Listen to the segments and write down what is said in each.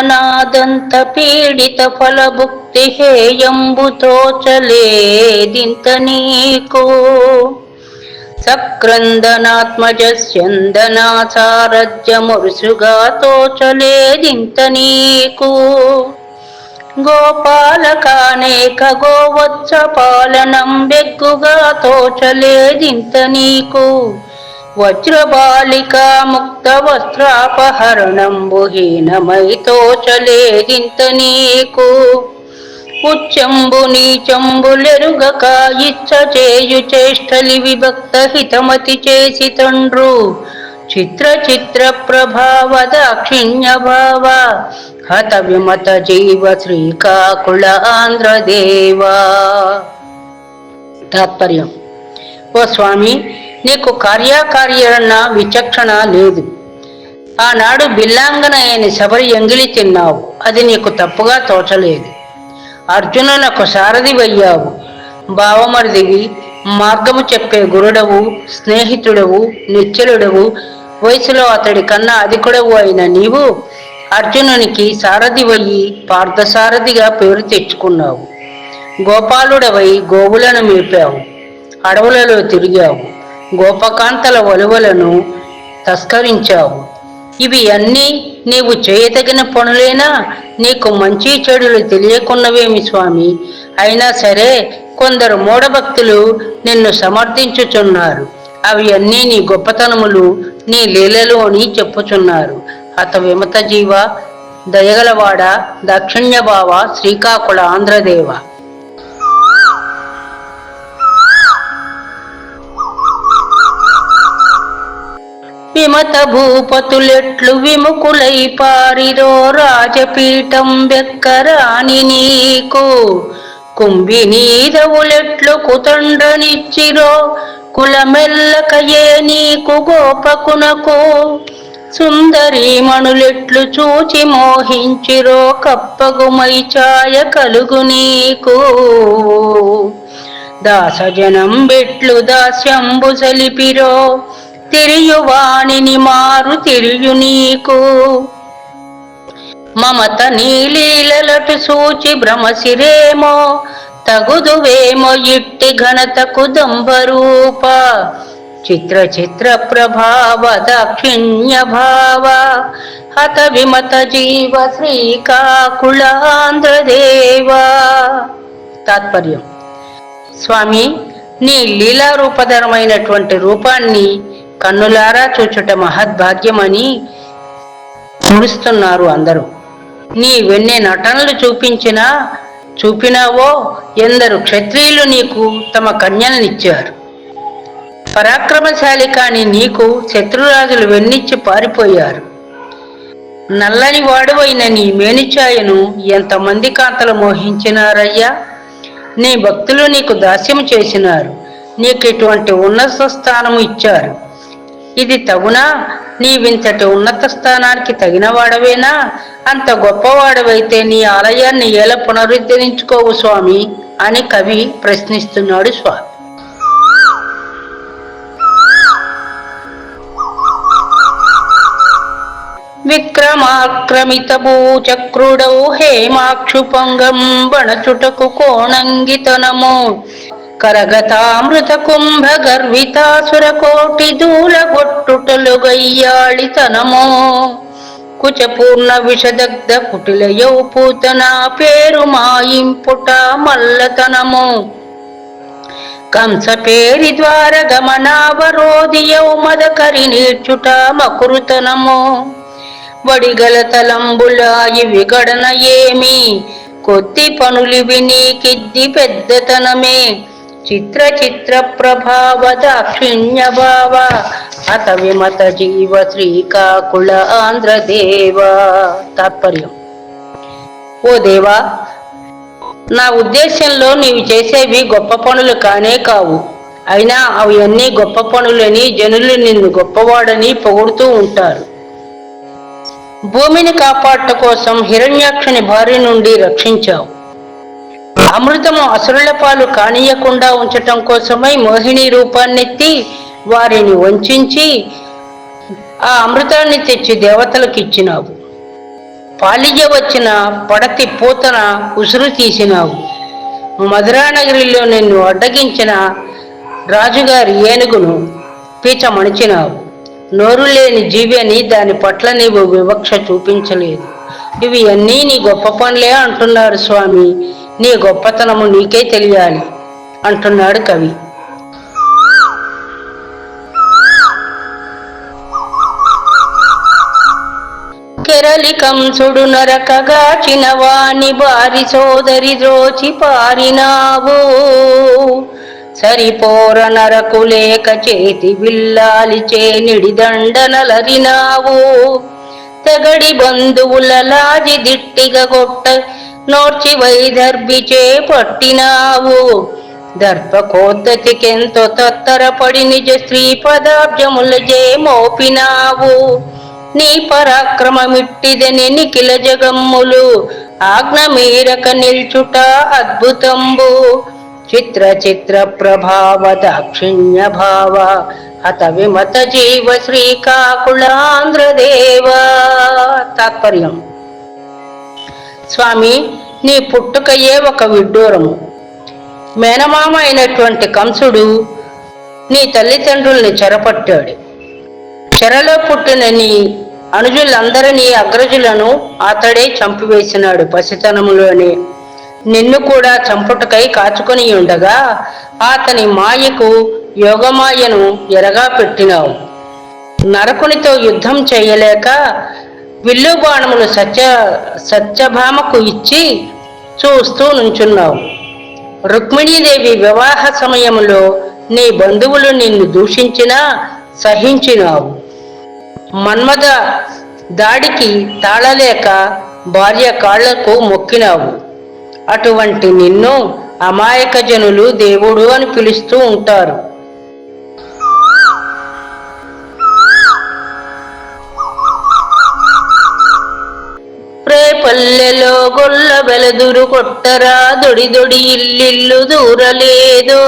వేదనాదంత పీడిత ఫలభుక్తి హేయంబుతో చలేదింత నీకు. సక్రందనాత్మజస్యందనాచారజ్యమురుసుగా తోచలేదింత నీకు. గోపాలకానేక గోవత్స పాలనం బెగ్గుగా తోచలేదింత నీకు. వజ్రబాలిక ముక్త వస్త్రాపహరణంబుహీనమై తోచలేదింత నీకు. ఉచ్చంబు నీచంబులెరుగక ఇచ్చ చేయు చేష్టలి విభక్త హితమతి చేసి తండ్రు. చిత్ర చిత్ర ప్రభావ దాక్షిణ్య భావ హత విమత జీవ శ్రీకాకుళ ఆంధ్రదేవా. తాత్పర్యం. ఓ స్వామి నీకు కార్యకార్యణ విచక్షణ లేదు. ఆనాడు బిల్లాంగన అయిన శబరి ఎంగిలి తిన్నావు. అది నీకు తప్పుగా తోచలేదు. అర్జునునకు సారథి వయ్యావు. భావమరిదివి మార్గము చెప్పే గురుడవు స్నేహితుడవు నిశ్చలుడవు వయసులో అతడి కన్నా అధికుడవు అయిన నీవు అర్జునునికి సారథివయ్యి పార్థసారథిగా పేరు తెచ్చుకున్నావు. గోపాలుడవై గోవులను మేపావు. అడవులలో తిరిగావు. గోపకాంతల వలువలను తస్కరించావు. ఇవి అన్నీ నీవు చేయదగిన పనులేనా? నీకు మంచి చెడులు తెలియకున్నవేమి స్వామి? అయినా సరే కొందరు మూఢభక్తులు నిన్ను సమర్థించుచున్నారు. అవి అన్నీ నీ గొప్పతనములు నీ లీలలు అని చెప్పుచున్నారు. అత విమత జీవ దయగలవాడ దాక్షిణ్యభావ శ్రీకాకుళ ఆంధ్రదేవ. విమత భూపతులెట్లు విముకులై పారిరో రాజపీఠం వెక్కరాని నీకు. కుంభినీదవులెట్లు కుతండ్రనిచ్చిరో కులమెల్లకయే నీకు గోపకునకు. సుందరీమణులెట్లు చూచి మోహించిరో కప్పగుమై ఛాయ కలుగు నీకు. దాసజనం బెట్లు దాస్యంబు సలిపిరో తెలియవాణిని మారు తెలియు నీకు. మమత నీలీలలటు సూచి భ్రమసిరేమో తగుదువేమో ఇట్టి ఘనతకు దంభరూప. చిత్ర చిత్ర ప్రభావ దక్షిణ్య భావ హత విమత జీవ శ్రీకాకుళాంధ్రదేవా. తాత్పర్యం. స్వామి నీ లీలారూపధరమైనటువంటి రూపాన్ని కన్నులారా చూచుట మహద్భాగ్యమని ముడుస్తున్నారు అందరూ. నీ వెన్నే నటనలు చూపించినా చూపినావో ఎందరు క్షత్రియులు నీకు తమ కన్యలనిచ్చారు. పరాక్రమశాలి కాని నీకు శత్రురాజులు వెన్నిచ్చి పారిపోయారు. నల్లని వాడువైన నీ మేనుచాయను ఎంతమంది కాంతలు మోహించినారయ్యా? నీ భక్తులు నీకు దాస్యము చేసినారు. నీకు ఇటువంటి ఉన్నత స్థానము ఇచ్చారు. ఇది తగునా? నీవింతటి ఉన్నత స్థానానికి తగిన వాడవేనా అంత గొప్పవాడవైతే నీ ఆలయాన్ని ఎలా పునరుద్ధరించుకోవు స్వామి? అని కవి ప్రశ్నిస్తున్నాడు స్వామి. విక్రమాక్రమిత భూచక్రుడౌ హేమాక్షు బణచుటకు కోణంగితనము. కరగతామృత కుంభ గర్వితాసుర కోటి దూల గొట్టుటలు గయ్యాళితనము కుచపూర్ణ విషదగ్ధ కుటిల యౌపూతన పేరు మాయింపుట మల్లతనము. కంస పేరి ద్వార గమనావరోధి యౌమద కరి నీర్చుట మకురుతనము వడిగల తలంబులాయి విగడన ఏమి కొద్ది పనులివి నీకిద్ది పెద్దతనమే. చిత్ర చిత్ర ప్రభావ దాక్షిణ్య భావ అత విమత జీవ శ్రీకాకుళ ఆంధ్ర దేవా తాత్పర్యం. ఓ దేవా నా ఉద్దేశంలో నీవు చేసేవి గొప్ప పనులు కానే కావు. అయినా అవి అన్నీ గొప్ప పనులని జనులు నిన్ను గొప్పవాడని పొగుడుతూ ఉంటారు. భూమిని కాపాడట కోసం హిరణ్యాక్షుని భార్య నుండి రక్షించావు. అమృతము అసురుల పాలు కానీయకుండా ఉంచటం కోసమై మోహిని రూపాన్నెత్తి వారిని వంచించి ఆ అమృతాన్ని తెచ్చి దేవతలకు ఇచ్చినావు. పాలియ వచ్చిన పడతి పూతన ఉసురు తీసినావు. మధురానగరిలో నిన్ను అడ్డగించిన రాజుగారి ఏనుగును పీచ మణిచినావు. నోరు లేని జీవి అని దాని పట్ల నీవు వివక్ష చూపించలేదు. ఇవి అన్నీ నీ గొప్ప పనులే అంటున్నారు స్వామి. నీ గొప్పతనము నీకే తెలియాలి అంటున్నాడు కవి. కెరలికం చుడు నరకగాచిన వాణి బారి సోదరి ద్రోచి పారినావు. సరిపోర నరకు లేక చేతి విల్లాలి చేనిడి దండనలరినావు. తెగడి బంధువుల లాజి దిట్టిగా కొట్ట నోర్చి వైదర్భిచే పట్టినావు దర్పకోద్దతికెంతో తత్తరపడి నిజ స్త్రీ పదాబ్జములజే మోపినావు. నీ పరాక్రమమిట్టిదని నిఖిల జగమ్ములు. ఆజ్ఞ మీరక నిల్చుట అద్భుతంబు. చిత్ర చిత్ర ప్రభావ దాక్షిణ్య భావ. అత విమత జీవ శ్రీకాకుళాంధ్రదేవ. తాత్పర్యం. స్వామి నీ పుట్టుకయే ఒక విడ్డూరము. మేనమామ అయినటువంటి కంసుడు నీ తల్లిదండ్రుల్ని చెరపట్టాడు. చెరలో పుట్టిన నీ అనుజులందరినీ అగ్రజులను అతడే చంపివేసినాడు పసితనములోనే. నిన్ను కూడా చంపుటకై కాచుకొని ఉండగా అతని మాయకు యోగమాయను ఎరగా పెట్టినావు నరకునితో యుద్ధం చేయలేక విల్లు బాణములు సత్య సత్యభామకు ఇచ్చి చూస్తూ నుంచున్నావు. రుక్మిణీదేవి వివాహ సమయంలో నీ బంధువులు నిన్ను దూషించినా సహించినావు. మన్మద దాడికి తాళలేక భార్య కాళ్ళకు మొక్కినావు. అటువంటి నిన్ను అమాయక జనులు దేవుడు అని పిలుస్తూ ఉంటారు. పల్లెలో గొల్ల బెలదురు కొట్టరా దొడి దొడి ఇల్లిల్లు దూరలేదో.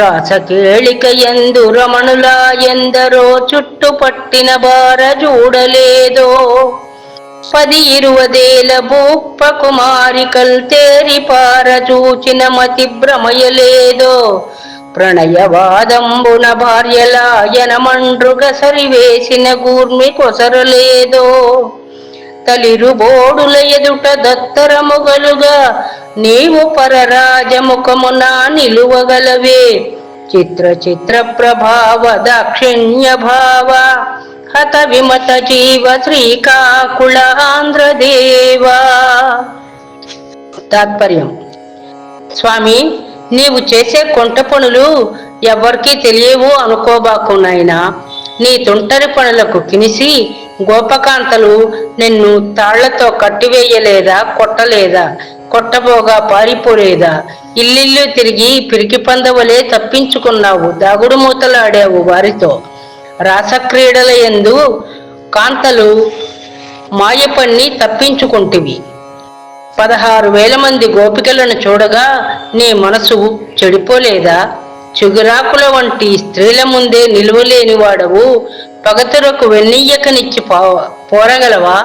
రాసకేళిక ఎందు రమణులా ఎందరో చుట్టుపట్టిన బార చూడలేదో. పది ఇరువదేల భూప్ప కుమారికల్ తేరి పార చూచిన మతి భ్రమయలేదో. ప్రణయవాదంబున భార్యలాయన మండ్రుగ సరివేసిన గూర్మి కొసరలేదో. తలిరు బోడుల ఎదుట దత్తరముగలుగా నీవు పరరాజముఖమున నిలువగలవే. చిత్ర చిత్ర ప్రభావ దాక్షిణ్య భావ. హత విమత జీవ శ్రీకాకుళ ఆంధ్రదేవా తాత్పర్యం. స్వామి నీవు చేసే కొంట పనులు ఎవరికీ తెలియవు అనుకోబాకు నాయనా. నీ తుంటరి పనులకు కినిసి గోపకాంతలు నిన్ను తాళ్ళతో కట్టివేయలేదా కొట్టలేదా కొట్టబోగా పారిపోలేదా? ఇల్లిల్లు తిరిగి పిరికి పందవలే తప్పించుకున్నావు దాగుడు మూతలాడావు వారితో. రాసక్రీడల ఎందు కాంతలు మాయపన్ని తప్పించుకుంటివి. పదహారు వేల మంది గోపికలను చూడగా నీ మనసు చెడిపోలేదా? చిగురాకుల వంటి స్త్రీల ముందే నిలువలేని వాడవు పగతురకు వెన్నీయకనిచ్చి పో పోరగలవా?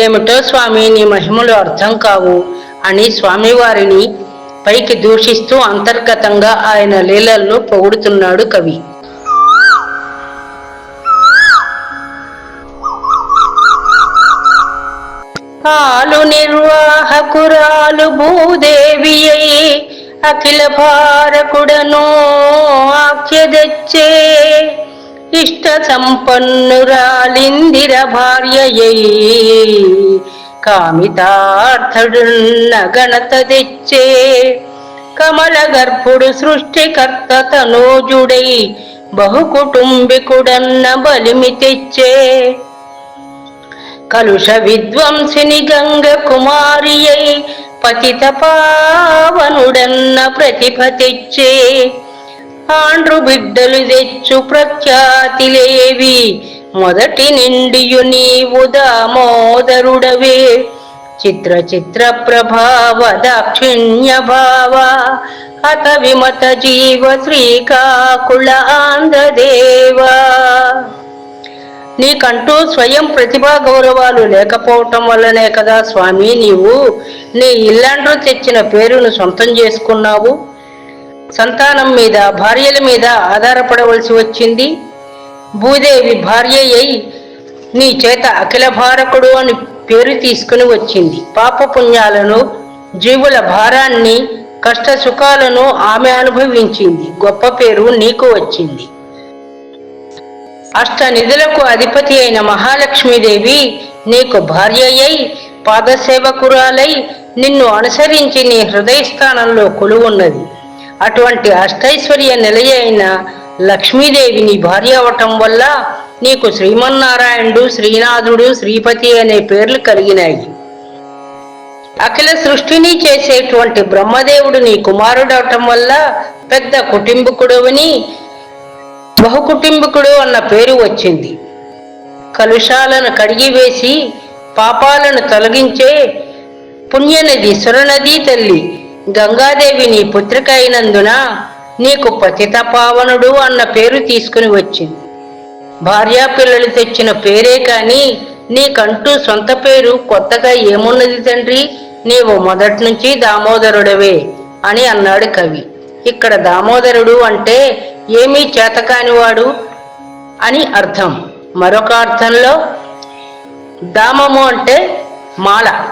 ఏమిటో స్వామి నీ మహిమలు అర్థం కావు. అని స్వామివారిని పైకి దూషిస్తూ అంతర్గతంగా ఆయన లీలల్లో పొగుడుతున్నాడు కవి. పాలు నిర్వాహకురాలు భూదేవి అయి అఖిల భారకుడను ఆఖ్యదచ్చే ఇష్ట సంపన్నురాలిందిర భార్యయై. కామితార్థుడున్న గణత తెచ్చే కమల గర్భుడు సృష్టికర్త తనోజుడై బహుకుటుంబికుడన్న బలిమి తెచ్చే కలుష విద్వంసిని గంగ కుమారియై పతిత పావనుడన్న ప్రతిభ తెచ్చే ఆండ్రు బిడ్డలు తెచ్చు ప్రఖ్యాతిలేవి మొదటి నిండియు నీవు దామోదరుడవే. చిత్ర చిత్ర ప్రభావ దాక్షిణ్య భావ. అత విమత జీవ శ్రీకాకుళ ఆంధ్రదేవా. నీకంటూ స్వయం ప్రతిభా గౌరవాలు లేకపోవటం వల్లనే కదా స్వామి నీవు నీ ఇల్లాండ్రు తెచ్చిన పేరును సొంతం చేసుకున్నావు. సంతానం మీద భార్యల మీద ఆధారపడవలసి వచ్చింది. భూదేవి భార్య అయి నీ చేత అఖిల భారకుడు అని పేరు తీసుకుని వచ్చింది. పాప పుణ్యాలను జీవుల భారాన్ని కష్ట సుఖాలను ఆమె అనుభవించింది. గొప్ప పేరు నీకు వచ్చింది. అష్ట నిధులకు అధిపతి అయిన మహాలక్ష్మీదేవి నీకు భార్య అయి పాదసేవకురాలై నిన్ను అనుసరించి నీ హృదయ స్థానంలో కొలువున్నది. అటువంటి అష్టైశ్వర్య నిలయ అయిన లక్ష్మీదేవిని భార్య అవటం వల్ల నీకు శ్రీమన్నారాయణుడు శ్రీనాథుడు శ్రీపతి అనే పేర్లు కలిగినాయి. అఖిల సృష్టిని చేసేటువంటి బ్రహ్మదేవుడు నీ కుమారుడవటం వల్ల పెద్ద కుటుంబకుడవని బహుకుటుంబకుడు అన్న పేరు వచ్చింది. కలుషాలను కడిగివేసి పాపాలను తొలగించే పుణ్యనది సురనది తల్లి. గంగాదేవి నీ పుత్రిక అయినందున నీకు పతిత పావనుడు అన్న పేరు తీసుకుని వచ్చింది. భార్యా పిల్లలు తెచ్చిన పేరే కాని నీకంటూ సొంత పేరు కొత్తగా ఏమున్నది తండ్రి? నీవు మొదటి నుంచి దామోదరుడవే అని అన్నాడు కవి. ఇక్కడ దామోదరుడు అంటే ఏమీ చేతకానివాడు అని అర్థం. మరొక అర్థంలో దామము అంటే మాల.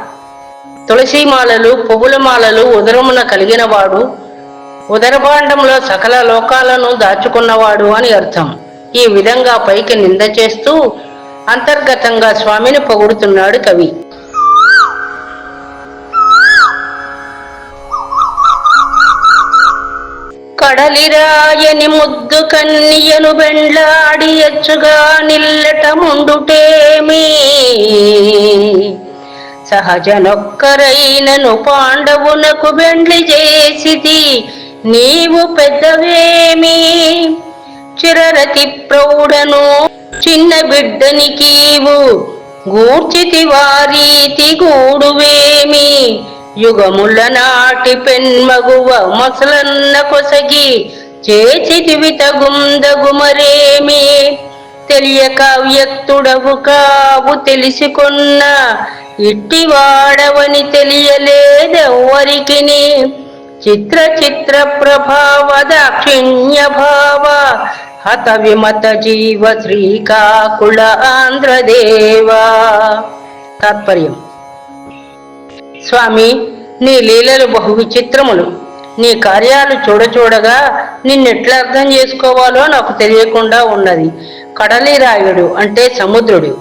తులసి మాలలు పువ్వుల మాలలు ఉదరమున కలిగినవాడు ఉదరభాండంలో సకల లోకాలను దాచుకున్నవాడు అని అర్థం. ఈ విధంగా పైకి నింద చేస్తూ అంతర్గతంగా స్వామిని పొగుడుతున్నాడు కవి. కడలిరాయని ముద్దు కన్నియను బెండ్లాడి ఎచ్చుగా నిల్లట ముండుటేమీ? సహజనొక్కరైనను పాండవునకు బెండ్లి చేసిది నీవు పెద్దవేమి? చిరరతి ప్రౌఢను చిన్న బిడ్డనికీవు గూర్చితి వారీతి గూడువేమి? యుగముల నాటి పెన్మగువ మొసలన్న కొసగి చేచితివి తగుందగుమరేమి తెలియక వ్యక్తుడవు కావు తెలిసికొన్న ఇట్టివాడవని తెలియలేదెవ్వరికి చిత్ర చిత్ర ప్రభావ దాక్షిణ్య భావ హత విమత జీవ శ్రీకాకుళ ఆంధ్రదేవా. తాత్పర్యం. స్వామి నీ లీలలు బహు విచిత్రములు. నీ కార్యాలు చూడచూడగా నిన్నెట్లా అర్థం చేసుకోవాలో నాకు తెలియకుండా ఉన్నది. కడలిరాయుడు అంటే సముద్రుడు.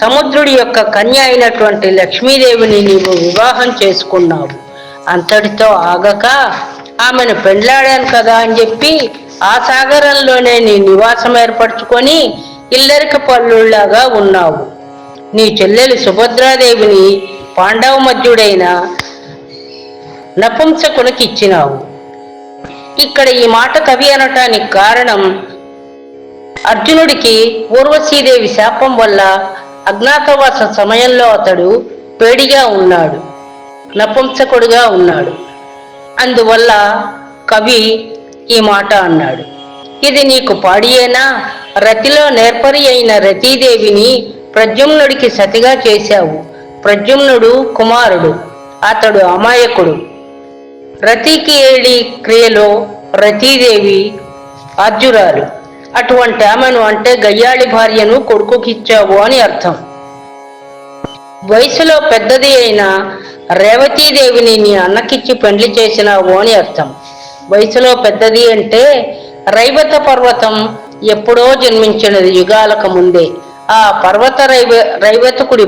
సముద్రుడి యొక్క కన్య అయినటువంటి లక్ష్మీదేవిని నీవు వివాహం చేసుకున్నావు. అంతటితో ఆగక ఆమెను పెండ్లాడాను కదా అని చెప్పి ఆ సాగరంలోనే నీ నివాసం ఏర్పరచుకొని ఇల్లరిక పల్లుళ్ళాగా ఉన్నావు. నీ చెల్లెలు సుభద్రాదేవిని పాండవ మధ్యుడైన నపుంసకునికి ఇచ్చినావు. ఇక్కడ ఈ మాట కవి అనటానికి కారణం అర్జునుడికి పూర్వశ్రీదేవి శాపం వల్ల అజ్ఞాతవాస సమయంలో అతడు పేడిగా ఉన్నాడు నపుంసకుడుగా ఉన్నాడు. అందువల్ల కవి ఈ మాట అన్నాడు. ఇది నీకు పాడియేనా? రతిలో నేర్పరి అయిన రతీదేవిని ప్రద్యుమ్నుడికి సతిగా చేశావు. ప్రద్యుమ్నుడు కుమారుడు అతడు అమాయకుడు. రతికేళి ఏడి క్రియలో రతీదేవి అర్జురాలు అటువంటి ఆమెను అంటే గయ్యాళి భార్యను కొడుకుకిచ్చావు అని అర్థం. వయసులో పెద్దది అయిన రేవతీదేవిని నీ అన్నకిచ్చి పెండ్లి చేసినావు అని అర్థం. వయసులో పెద్దది అంటే రైవత పర్వతం ఎప్పుడో జన్మించినది యుగాలకు ముందే. ఆ పర్వత రైవ రైవతకుడి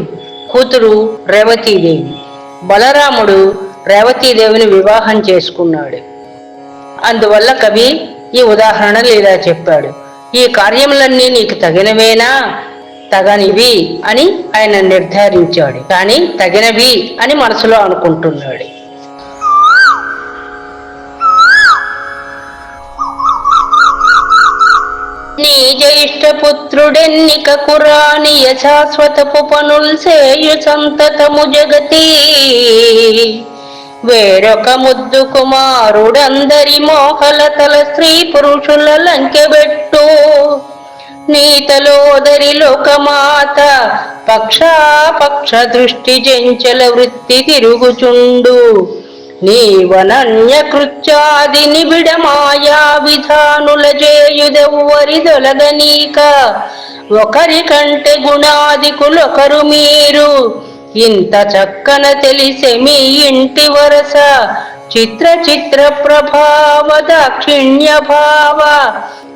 కూతురు రేవతీదేవి. బలరాముడు రేవతీదేవిని వివాహం చేసుకున్నాడు. అందువల్ల కవి ఈ ఉదాహరణలు ఇలా చెప్పాడు. ఈ కార్యములన్నీ నీకు తగినవేనా? తగనివి అని ఆయన నిర్ధారించాడు. కానీ తగినవి అని మనసులో అనుకుంటున్నాడు. నీ జ్యేష్ఠపుత్రుడెన్నిక కురాని శాశ్వతపు పనుల్ సేయు సంతతము జగతి వేరొక ముద్దు కుమారుడందరి మోహలతల స్త్రీ పురుషుల లంకెబెట్టు నీతలోదరి లోకమాత పక్షాపక్ష దృష్టి చెంచల వృత్తి తిరుగుచుండు నీవనన్య కృత్యాది నిబిడ మాయా విధానుల చేయుదెవ్వరి దొలగనీక ఒకరి కంటే గుణాదికులొకరు మీరు. ఇంత చక్కన తెలిసే మీ ఇంటి వరస. చిత్ర చిత్ర ప్రభావ దాక్షిణ్య భావ.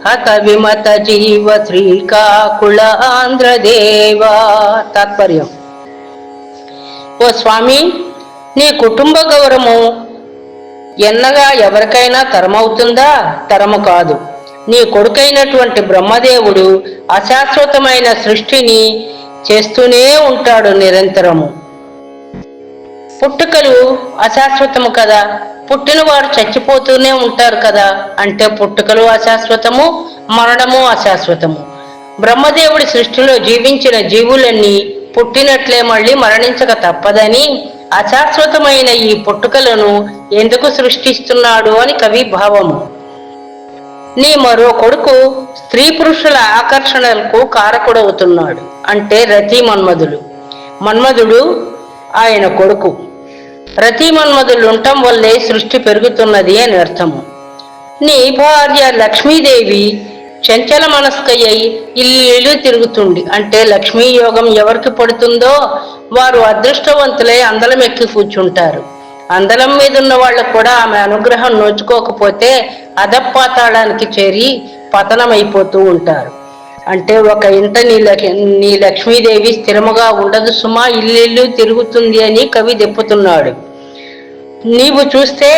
హత విమత జీవ శ్రీకాకుళ ఆంధ్రదేవా. తాత్పర్యం. ఓ స్వామి నీ కుటుంబ గౌరవము ఎన్నగా ఎవరికైనా తరమవుతుందా? తరము కాదు. నీ కొడుకైనటువంటి బ్రహ్మదేవుడు అశాశ్వతమైన సృష్టిని చేస్తూనే ఉంటాడు నిరంతరము. పుట్టుకలు అశాశ్వతము కదా. పుట్టిన వారు చచ్చిపోతూనే ఉంటారు కదా. అంటే పుట్టుకలు అశాశ్వతము మరణము అశాశ్వతము. బ్రహ్మదేవుడి సృష్టిలో జీవించిన జీవులన్నీ పుట్టినట్లే మళ్ళీ మరణించక తప్పదని అశాశ్వతమైన ఈ పుట్టుకలను ఎందుకు సృష్టిస్తున్నాడు అని కవి భావము. నీ మరో కొడుకు స్త్రీ పురుషుల ఆకర్షణలకు కారకుడవుతున్నాడు అంటే రతి మన్మధుడు మన్మధుడు ఆయన కొడుకు. రతి మన్మధులు ఉండటం వల్లే సృష్టి పెరుగుతున్నది అని అర్థము. నీ భార్య లక్ష్మీదేవి చంచల మనస్కయ్యి ఇల్లు తిరుగుతుంది అంటే లక్ష్మీ యోగం ఎవరికి పడుతుందో వారు అదృష్టవంతులై అందలం ఎక్కి కూర్చుంటారు. అందలం మీద ఉన్న వాళ్ళకు కూడా ఆమె అనుగ్రహం నోచుకోకపోతే అధపాతాళానికి చేరి పతనమైపోతూ ఉంటారు. అంటే ఒక ఇంట నీ లక్ష్మి నీ లక్ష్మీదేవి స్థిరముగా ఉండదు సుమా ఇల్లు తిరుగుతుంది అని కవి దెప్పుతున్నాడు. నీవు చూస్తే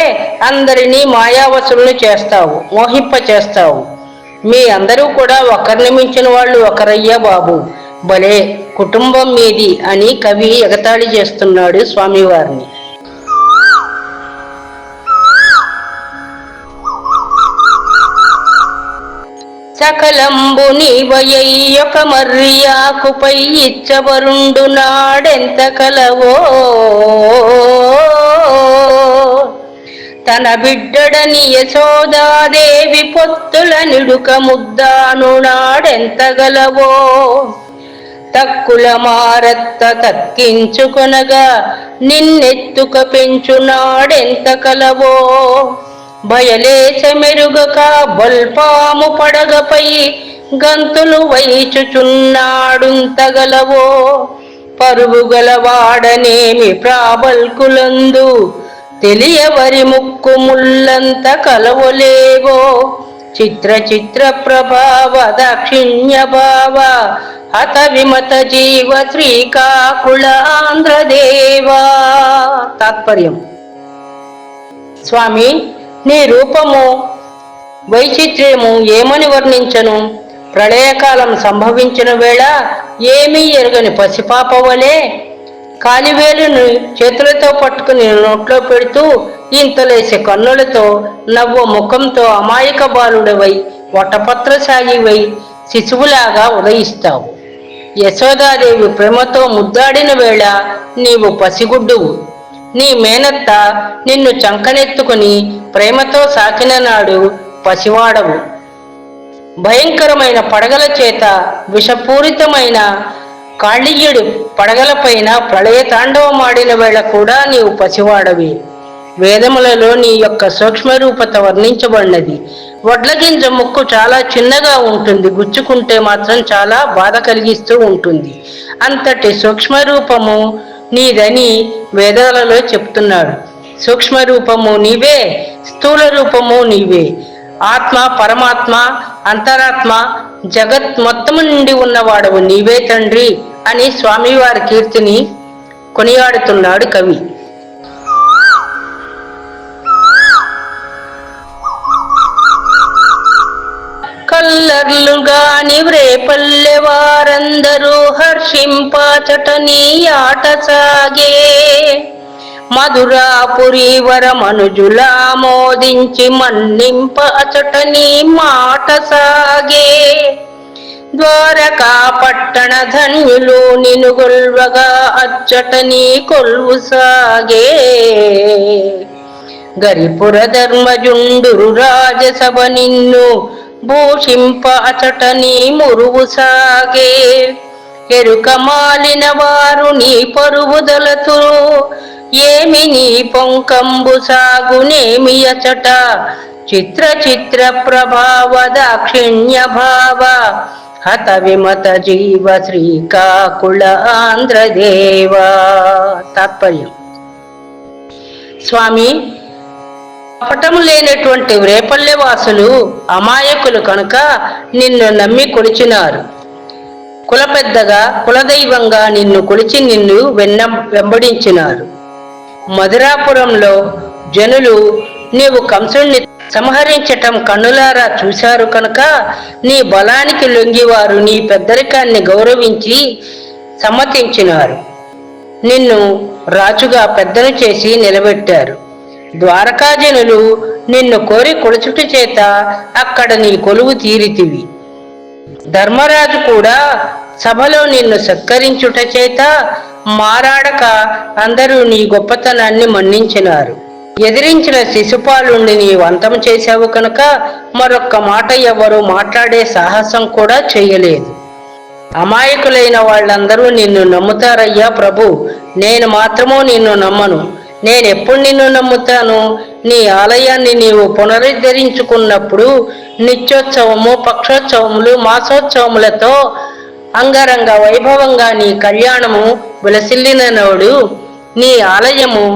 అందరినీ మాయావసులను చేస్తావు మోహింప చేస్తావు మీ అందరూ కూడా ఒకరిని మించిన వాళ్ళు ఒకరయ్యా బాబు. భలే కుటుంబం మీది అని కవి ఎగతాళి చేస్తున్నాడు స్వామివారిని. సకలంబు నీవయ్యొక మర్యాకుపై ఇచ్చవరుండు నాడెంత కలవో. తన బిడ్డడని యశోదాదేవి పొత్తుల నిడుక ముద్దాను నాడెంత గలవో? తక్కుల మారత్త తక్కించుకొనగా నిన్నెత్తుక పెంచునాడెంత కలవో? బయలేస మెరుగక బల్పాము పడగపై గంతులు వైచుచున్నాడుంతగలవో పరుగుగలవాడనేమి ప్రాబల్కులందు తెలియవరి ముక్కు ముల్లంత కలవలేవో? చిత్ర చిత్ర ప్రభావ దాక్షిణ్య భావ హత విమత జీవ శ్రీకాకుళాంధ్రదేవా తాత్పర్యం. స్వామి నీ రూపము వైచిత్ర్యము ఏమని వర్ణించను? ప్రళయకాలం సంభవించిన వేళ ఏమీ ఎరగని పసిపాప వలె కాలివేలును చేతులతో పట్టుకుని నోట్లో పెడుతూ ఇంతలేసే కన్నులతో నవ్వు ముఖంతో అమాయక బాలుడవై వటపత్రశాయివై శిశువులాగా ఉదయిస్తావు. యశోదాదేవి ప్రేమతో ముద్దాడిన వేళ నీవు పసిగుడ్డువు. నీ మేనత్త నిన్ను చంకనెత్తుకుని ప్రేమతో సాకిన నాడు పసివాడవు. భయంకరమైన పడగల చేత విషపూరితమైన కాళీయుడు పడగలపైన ప్రళయ తాండవమాడిన వేళ కూడా నీవు పసివాడవి. వేదములలో నీ యొక్క సూక్ష్మరూపత వర్ణించబడినది. వడ్ల గింజ ముక్కు చాలా చిన్నగా ఉంటుంది. గుచ్చుకుంటే మాత్రం చాలా బాధ కలిగిస్తూ ఉంటుంది. అంతటి సూక్ష్మరూపము నీదని వేదాలలో చెప్తున్నాడు సూక్ష్మ రూపము నీవే స్థూల రూపము నీవే. ఆత్మ పరమాత్మ అంతరాత్మ జగత్ మొత్తము నుండి ఉన్నవాడవు నీవే తండ్రి అని స్వామివారి కీర్తిని కొనియాడుతున్నాడు కవి. కల్లర్లుగాని వ్రేపల్లె వారందరూ హర్షింపాచట నీ ఆట సాగే. మధురాపురి వరమనుజులా మోదించి మన్నింప అచట నీ మాట సాగే. ద్వారకా పట్టణ ధన్యులు నిను గొల్వగా అచ్చట నీ కొల్వు సాగే. గరిపుర ధర్మజుండురు రాజసభ నిన్ను భూషింప అచట నీ మురువు సాగే. ఎరుక మాలిన వారు నీ పరువుదలతో ఏమి నీ పొంకంబు సాగునేమి అచట చిత్ర చిత్ర ప్రభావ దాక్షిణ్య భావ. హత విమత జీవ శ్రీకాకుళ ఆంధ్రదేవ. తాత్పర్యం. స్వామి కపటము లేనటువంటి రేపల్లె వాసులు అమాయకులు కనుక నిన్ను నమ్మి కొలిచినారు. కుల పెద్దగా కులదైవంగా నిన్ను కొలిచి నిన్ను వెన్న వెంబడించినారు. మధురాపురంలో జనులు నీవు కంసుణ్ణి సంహరించటం కన్నులారా చూశారు కనుక నీ బలానికి లొంగివారు నీ పెద్దరికాన్ని గౌరవించి సమ్మతించినారు. నిన్ను రాజుగా పెద్దను చేసి నిలబెట్టారు. ద్వారకాజనులు నిన్ను కోరి కొడుచుట చేత అక్కడ నీ కొలువు తీరితివి. ధర్మరాజు కూడా సభలో నిన్ను సత్కరించుట చేత మారాడక అందరూ నీ గొప్పతనాన్ని మన్నించినారు. ఎదిరించిన శిశుపాలుణ్ణి నీ వంతం చేశావు కనుక మరొక్క మాట ఎవరు మాట్లాడే సాహసం కూడా చేయలేదు. అమాయకులైన వాళ్ళందరూ నిన్ను నమ్ముతారయ్యా ప్రభు నేను మాత్రమూ నిన్ను నమ్మను. నేను ఎప్పుడు నిన్ను నమ్ముతాను? నీ ఆలయాన్ని నీవు పునరుద్ధరించుకున్నప్పుడు నిత్యోత్సవము పక్షోత్సవములు మాసోత్సవములతో అంగరంగ వైభవంగా నీ కళ్యాణము విలసిల్లిననోడు నీ ఆలయము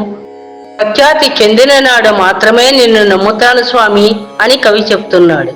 ప్రఖ్యాతి చెందిన నాడు మాత్రమే నిన్ను నమ్ముతాను స్వామి అని కవి చెప్తున్నాడు.